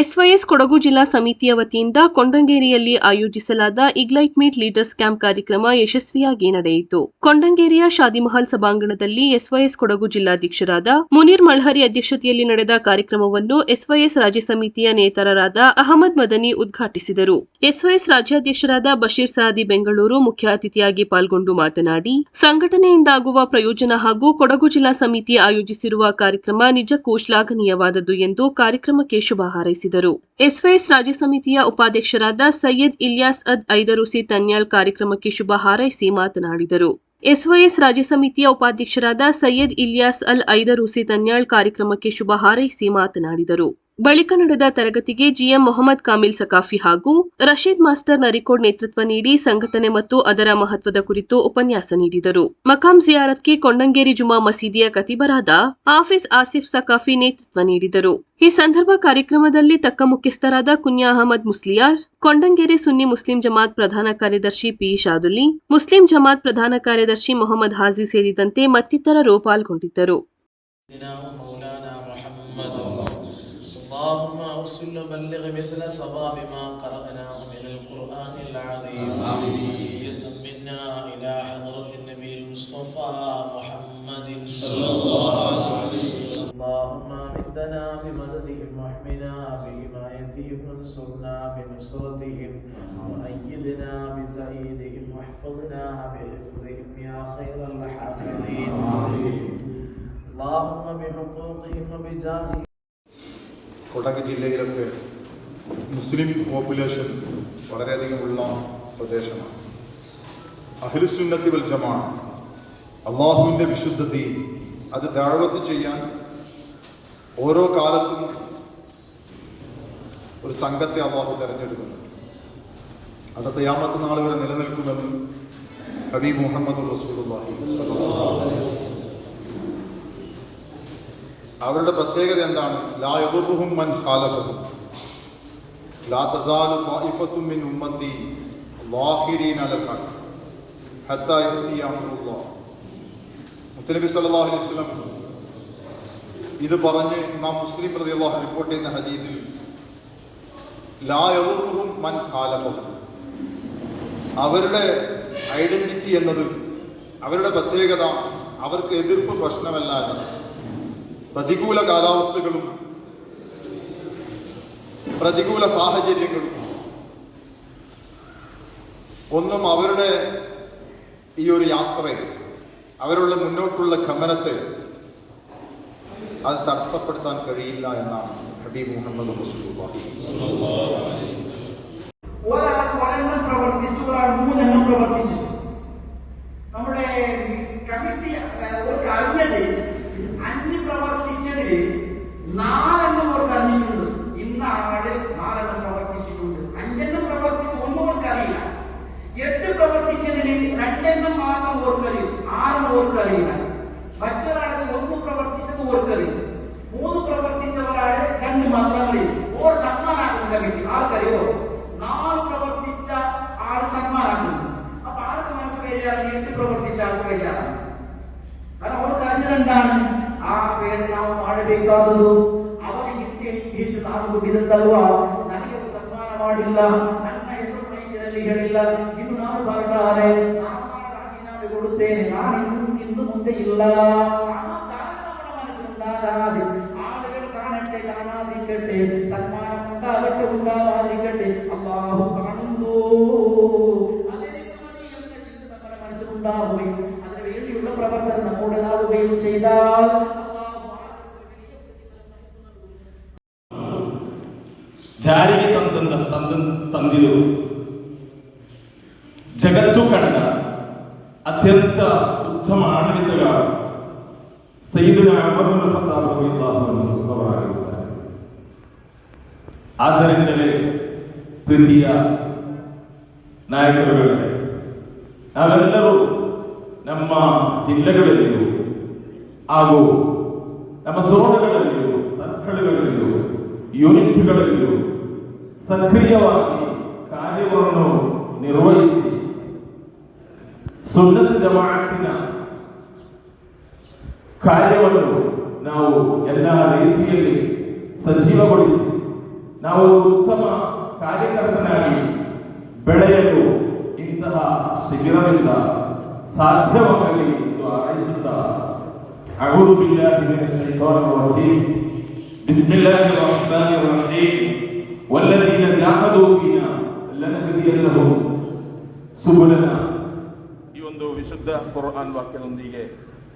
SYS Kodagu ಜಿಲ್ಲಾ ಸಮಿತಿಯ ವತಿಯಿಂದ ಕೊಂಡಂಗೇರಿಯಲ್ಲಿ ಆಯೋಜಿಸಲಾದ ಇಗ್ಲೈಟ್ ಮೀಟ್ ಲೀಡರ್ಸ್ ಕ್ಯಾಂಪ್ ಕಾರ್ಯಕ್ರಮ ಯಶಸ್ವಿಯಾಗಿ ನಡೆಯಿತು. ಕೊಂಡಂಗೇರಿಯ ಶಾದಿಮಹಲ್ ಸಭಾಂಗಣದಲ್ಲಿ ಎಸ್ವೈಎಸ್ ಕೊಡಗು ಜಿಲ್ಲಾಧ್ಯಕ್ಷರಾದ ಮುನೀರ್ ಮಲ್ಹರಿ ಅಧ್ಯಕ್ಷತೆಯಲ್ಲಿ ನಡೆದ ಕಾರ್ಯಕ್ರಮವನ್ನು ಎಸ್ವೈಎಸ್ ರಾಜ್ಯ ಸಮಿತಿಯ ನೇತಾರರಾದ ಅಹಮದ್ ಮದನಿ ಉದ್ಘಾಟಿಸಿದರು. ಎಸ್ವೈಎಸ್ ರಾಜ್ಯಾಧ್ಯಕ್ಷರಾದ ಬಶೀರ್ ಸಾದಿ ಬೆಂಗಳೂರು ಮುಖ್ಯ ಅತಿಥಿಯಾಗಿ ಪಾಲ್ಗೊಂಡು ಮಾತನಾಡಿ, ಸಂಘಟನೆಯಿಂದಾಗುವ ಪ್ರಯೋಜನ ಹಾಗೂ ಕೊಡಗು ಜಿಲ್ಲಾ ಸಮಿತಿ ಆಯೋಜಿಸಿರುವ ಕಾರ್ಯಕ್ರಮ ನಿಜಕ್ಕೂ ಶ್ಲಾಘನೀಯವಾದದ್ದು ಎಂದು ಕಾರ್ಯಕ್ರಮಕ್ಕೆ ಶುಭ ಹಾರೈಸಿದರು. ಎಸ್ವೈಎಸ್ ರಾಜ್ಯ ಸಮಿತಿಯ ಉಪಾಧ್ಯಕ್ಷರಾದ ಸೈಯದ್ ಇಲಿಯಾಸ್ ಅದ್ ಐದರುಸಿ ತನ್ಯಾಳ್ ಕಾರ್ಯಕ್ರಮಕ್ಕೆ ಶುಭ ಹಾರೈಸಿ ಮಾತನಾಡಿದರು. ಎಸ್ವೈಎಸ್ ರಾಜ್ಯ ಸಮಿತಿಯ ಉಪಾಧ್ಯಕ್ಷರಾದ ಸೈಯದ್ ಇಲಿಯಾಸ್ ಅಲ್ ಐದರುಸಿ ತನ್ಯಾಳ್ ಕಾರ್ಯಕ್ರಮಕ್ಕೆ ಶುಭ ಹಾರೈಸಿ ಮಾತನಾಡಿದರು. ಬಳಿಕ ನಡೆದ ತರಗತಿಗೆ ಜಿಎಂ ಮೊಹಮ್ಮದ್ ಕಾಮಿಲ್ ಸಕಾಫಿ ಹಾಗೂ ರಶೀದ್ ಮಾಸ್ಟರ್ ನರಿಕೋಡ್ ನೇತೃತ್ವ ನೀಡಿ ಸಂಘಟನೆ ಮತ್ತು ಅದರ ಮಹತ್ವದ ಕುರಿತು ಉಪನ್ಯಾಸ ನೀಡಿದರು. ಮಕಾಂ ಜಿಯಾರತ್ಗೆ ಕೊಂಡಂಗೇರಿ ಜುಮಾ ಮಸೀದಿಯ ಕತಿಬರಾದ ಆಫೀಸ್ ಆಸಿಫ್ ಸಕಾಫಿ ನೇತೃತ್ವ ನೀಡಿದರು. ಈ ಸಂದರ್ಭ ಕಾರ್ಯಕ್ರಮದಲ್ಲಿ ತಕ್ಕ ಮುಖ್ಯಸ್ಥರಾದ ಕುನ್ಯಾ ಅಹಮದ್ ಮುಸ್ಲಿಯಾರ್, ಕೊಂಡಂಗೇರಿ ಸುನ್ನಿ ಮುಸ್ಲಿಂ ಜಮಾತ್ ಪ್ರಧಾನ ಕಾರ್ಯದರ್ಶಿ ಪಿ ಶಾದುಲಿ, ಮುಸ್ಲಿಂ ಜಮಾತ್ ಪ್ರಧಾನ ಕಾರ್ಯದರ್ಶಿ ಮೊಹಮ್ಮದ್ ಹಾಜಿ ಸೇರಿದಂತೆ ಮತ್ತಿತರರು ಪಾಲ್ಗೊಂಡಿದ್ದರು. اللهم اوصل وبلغ مثل ثواب ما قرأناه من القرآن العظيم. هدية منا إلى حضرة النبي المصطفى محمد صلى الله عليه وسلم. اللهم امدنا بمددهم واحمنا بحمايتهم وانصرنا بنصرتهم. وأيدنا بتأييدهم واحفظنا بحفظهم يا خير الحافظين. اللهم بحقوقهم وبجاههم കൊടക് ജില്ലയിലൊക്കെ മുസ്ലിം പോപ്പുലേഷൻ വളരെയധികമുള്ള പ്രദേശമാണ്. അഹിലുസുന്നത്തി വൽ അള്ളാഹുവിന്റെ വിശുദ്ധ അത് ദാഴ്വത്ത് ചെയ്യാൻ ഓരോ കാലത്തും ഒരു സംഘത്തെ അള്ളാഹു തിരഞ്ഞെടുക്കുന്നു. അത് തയ്യാമത്ത് നാൾ വരെ നിലനിൽക്കുമെന്ന് ഹബീബ് മുഹമ്മദ് വസല്ലം അവരുടെ പ്രത്യേകത എന്താണ്? ലാ ലാ മിൻ ഉമ്മത്തി മുത്തനബി സല്ലല്ലാഹു അലൈഹി വസല്ലം ഇത് പറഞ്ഞ് ഇമാം മുസ്ലിം റളിയല്ലാഹു റിപ്പോർട്ട് ചെയ്യുന്ന ഹദീസിൽ ലാ മൻ അവരുടെ ഐഡന്റിറ്റി എന്നത് അവരുടെ പ്രത്യേകത അവർക്ക് എതിർപ്പ് പ്രശ്നമല്ലാതെ പ്രതികൂല കാലാവസ്ഥകളും പ്രതികൂല സാഹചര്യങ്ങളും ഒന്നും അവരുടെ ഈ ഒരു യാത്രയെ അവരുടെ മുന്നോട്ടുള്ള ഗമനത്തെ അത് തടസ്സപ്പെടുത്താൻ കഴിയില്ല എന്നാണ് ഹബീബ് മുഹമ്മദ് ഒരാൾ പ്രവർത്തിച്ചു ഒരാൾ മൂന്നെണ്ണം പ്രവർത്തിച്ചു പ്രവർത്തിച്ചത് ഓർക്കറിയും മൂന്ന് പ്രവർത്തിച്ച ഒരാള് രണ്ട് മാത്രം അറിയും ഓർ സമ്മാനാക്കുന്നു കമ്മിറ്റി ആർക്കറിയോ നാല് പ്രവർത്തിച്ച ആൾ സമ്മാനാക്കുന്നു അപ്പൊ ആർക്ക് മനസ്സിലായാലും എട്ട് പ്രവർത്തിച്ച ആൾക്ക് കഴിയാറാണ് കാരണം അവർക്ക് അറിഞ്ഞതെന്താണ് ആ പേര് നാം മഴ പെയ്യാത്തതു ಅವರಿಗೆ ನಿತ್ಯ ನಾನು ದುಡ್ಡಿದಂತಲ್ವಾ ನನಗೆ ಒಂದು ಸನ್ಮಾನ ಮಾಡಿಲ್ಲ ನನ್ನ ಹೆಸರು ಮೈಕಿನಲ್ಲಿ ಹೇಳಿಲ್ಲ ಇನ್ನು ನಾನು ಬರ್ತಾರೆ ನಾನು ನಾಳೆ ರಾಜೀನಾಮೆ ಕೊಡುತ್ತೇನೆ ನಾನು ಇನ್ನು ಇನ್ನು ಮುಂದೆ ಇಲ್ಲ ಆ ತಾನು നമ്മുടെ മനസ്സിലുണ്ടാകാതെ ആളുകൾ കാണട്ടെ കാണാതിരിക്കട്ടെ സന്മാനം ഉണ്ടാകട്ടെ ഉണ്ടാകാതിരിക്കട്ടെ അള്ളാഹു കാണുന്നു അതെനിക്ക് മതി എന്ന ചിന്ത നമ്മുടെ മനസ്സിലുണ്ടാവുകയും അതിനു വേണ്ടിയുള്ള പ്രവർത്തനം നമ്മുടേതാവുകയും ചെയ്താൽ അള്ളാഹു ಜಾರಿಗೆ ತಂದಂದ ತಂದ ತಂದಿರು ಜಗತ್ತು ಕಂಡ ಅತ್ಯಂತ ಉತ್ತಮ ಆಡಳಿತಗಾರ ಸೈದಿನ ಅಮರುಲ್ ಖತ್ತಾಬ್ ರಲಿಯಲ್ಲಾಹು ಅನ್ಹು ಅವರಾಗಿರುತ್ತಾರೆ ಆದ್ದರಿಂದಲೇ ಪ್ರೀತಿಯ ನಾಯಕರುಗಳೇ ನಾವೆಲ್ಲರೂ ನಮ್ಮ ಜಿಲ್ಲೆಗಳಲ್ಲಿಯೂ ಹಾಗೂ ನಮ್ಮ ಝೋನ್ಗಳಲ್ಲಿಯೂ ಸರ್ಕಲ್ಗಳಲ್ಲಿಯೂ ಯೂನಿಟ್ಗಳಲ್ಲಿಯೂ ಸಕ್ರಿಯವಾಗಿ ಕಾರ್ಯವನ್ನು ನಿರ್ವಹಿಸಿ ಸುನ್ನತ್ ಜಮಾಅತಿನ ಕಾರ್ಯವನ್ನು ನಾವು ಎಲ್ಲ ರೀತಿಯಲ್ಲಿ ಸಜೀವಗೊಳಿಸಿ ನಾವು ಉತ್ತಮ ಕಾರ್ಯಕರ್ತನಾಗಿ ಬೆಳೆಯಲು ಇಂತಹ ಶಿಬಿರವಿಲ್ಲ ಸಾಧ್ಯವಾಗಲಿ ಎಂದು ಹಾರೈಸುತ್ತಾ أعوذ بالله من الشيطان الرجيم بسم الله الرحمن الرحيم والذين جاهدوا فينا لنهدينهم سبلنا ಈ ಒಂದು ವಿಶುದ್ಧ ಕುರ್ಆನ್ ವಾಕ್ಯದೊಂದಿಗೆ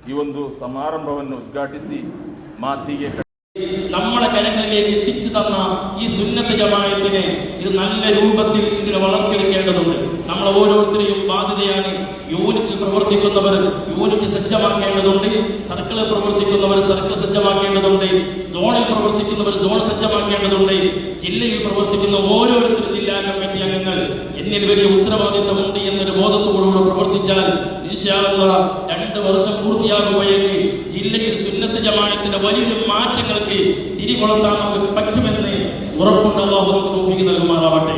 ಈ ಒಂದು ಸಮಾರಂಭವನ್ನು ಉದ್ಘಾಟಿಸಿ ಮಾತಿಗೆ നമ്മളെ കരങ്ങളിലേക്ക് എത്തിച്ചു തന്ന ഈ സുന്നത്ത് ജമായത്തിനെ ഇത് നല്ല രൂപത്തിൽ ഇതിനെ വളർത്തിയെടുക്കേണ്ടതുണ്ട് നമ്മൾ ഓരോരുത്തരെയും ബാധ്യതയാണ് യൂണിറ്റിൽ പ്രവർത്തിക്കുന്നവർ യൂണിറ്റ് സജ്ജമാക്കേണ്ടതുണ്ട് സർക്കിളിൽ പ്രവർത്തിക്കുന്നവർ സർക്കിൾ സജ്ജമാക്കേണ്ടതുണ്ട് സോണിൽ പ്രവർത്തിക്കുന്നവർ സോൺ സജ്ജമാക്കേണ്ടതുണ്ട് ജില്ലയിൽ പ്രവർത്തിക്കുന്ന ഓരോരുത്തരും ജില്ലാ കമ്മിറ്റി അംഗങ്ങൾ എന്നിൽ വലിയ ഉത്തരവാദിത്തമുണ്ട് എന്നൊരു ബോധത്തോടുകൂടെ പ്രവർത്തിച്ചാൽ ഇൻഷാ അല്ലാഹ് രണ്ട് വർഷം പൂർത്തിയാകുമ്പോഴേക്ക് ജില്ലയിൽ സുന്നത്ത് ജമാഅത്തിന്റെ വലിയൊരു മാറ്റങ്ങൾക്ക് തിരികൊളത്താൻ നമുക്ക് പറ്റുമെന്ന് ഉറപ്പുണ്ട്. അള്ളാഹു നൽകുമാറാവട്ടെ.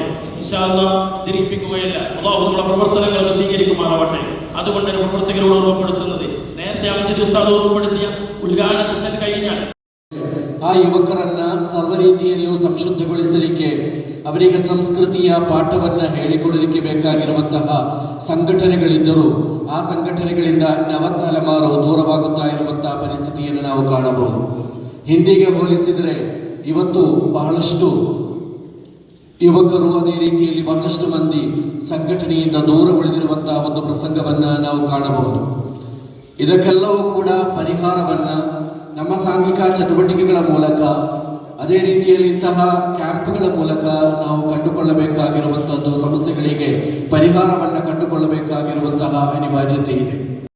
ധരിപ്പിക്കുകയല്ല. അള്ളാഹു നമ്മുടെ പ്രവർത്തനങ്ങൾ സ്വീകരിക്കുമാറാവട്ടെ. അതുകൊണ്ട് ഒരു പ്രവർത്തകരോട് ഓർമ്മപ്പെടുത്തുന്നത് നേരത്തെ അമിത് ഉസ്താദ് ഓർമ്മപ്പെടുത്തിയ ഉദ്ഘാടന സെഷൻ കഴിഞ്ഞാൽ ಆ ಯುವಕರನ್ನ ಸರ್ವ ರೀತಿಯಲ್ಲೂ ಸಂಶುದ್ಧಗೊಳಿಸಲಿಕ್ಕೆ, ಅವರಿಗೆ ಸಂಸ್ಕೃತಿಯ ಪಾಠವನ್ನ ಹೇಳಿಕೊಡಲಿಕ್ಕೆ ಬೇಕಾಗಿರುವಂತಹ ಸಂಘಟನೆಗಳಿದ್ದರೂ, ಆ ಸಂಘಟನೆಗಳಿಂದ ನವತಲೆಮಾರು ದೂರವಾಗುತ್ತಾ ಇರುವಂತಹ ಪರಿಸ್ಥಿತಿಯನ್ನು ನಾವು ಕಾಣಬಹುದು. ಹಿಂದಿಗೆ ಹೋಲಿಸಿದರೆ ಇವತ್ತು ಬಹಳಷ್ಟು ಯುವಕರು ಅದೇ ರೀತಿಯಲ್ಲಿ ಬಹಳಷ್ಟು ಮಂದಿ ಸಂಘಟನೆಯಿಂದ ದೂರ ಉಳಿದಿರುವಂತಹ ಒಂದು ಪ್ರಸಂಗವನ್ನ ನಾವು ಕಾಣಬಹುದು. ಇದಕ್ಕೆಲ್ಲವೂ ಕೂಡ ಸಾಂಘಿಕ ಚಟುವಟಿಕೆಗಳ ಮೂಲಕ ಅದೇ ರೀತಿಯಲ್ಲಿ ಇಂತಹ ಕ್ಯಾಂಪ್ಗಳ ಮೂಲಕ ನಾವು ಕಂಡುಕೊಳ್ಳಬೇಕಾಗಿರುವಂತಹದ್ದು ಸಮಸ್ಯೆಗಳಿಗೆ ಪರಿಹಾರವನ್ನು ಕಂಡುಕೊಳ್ಳಬೇಕಾಗಿರುವಂತಹ ಅನಿವಾರ್ಯತೆ ಇದೆ.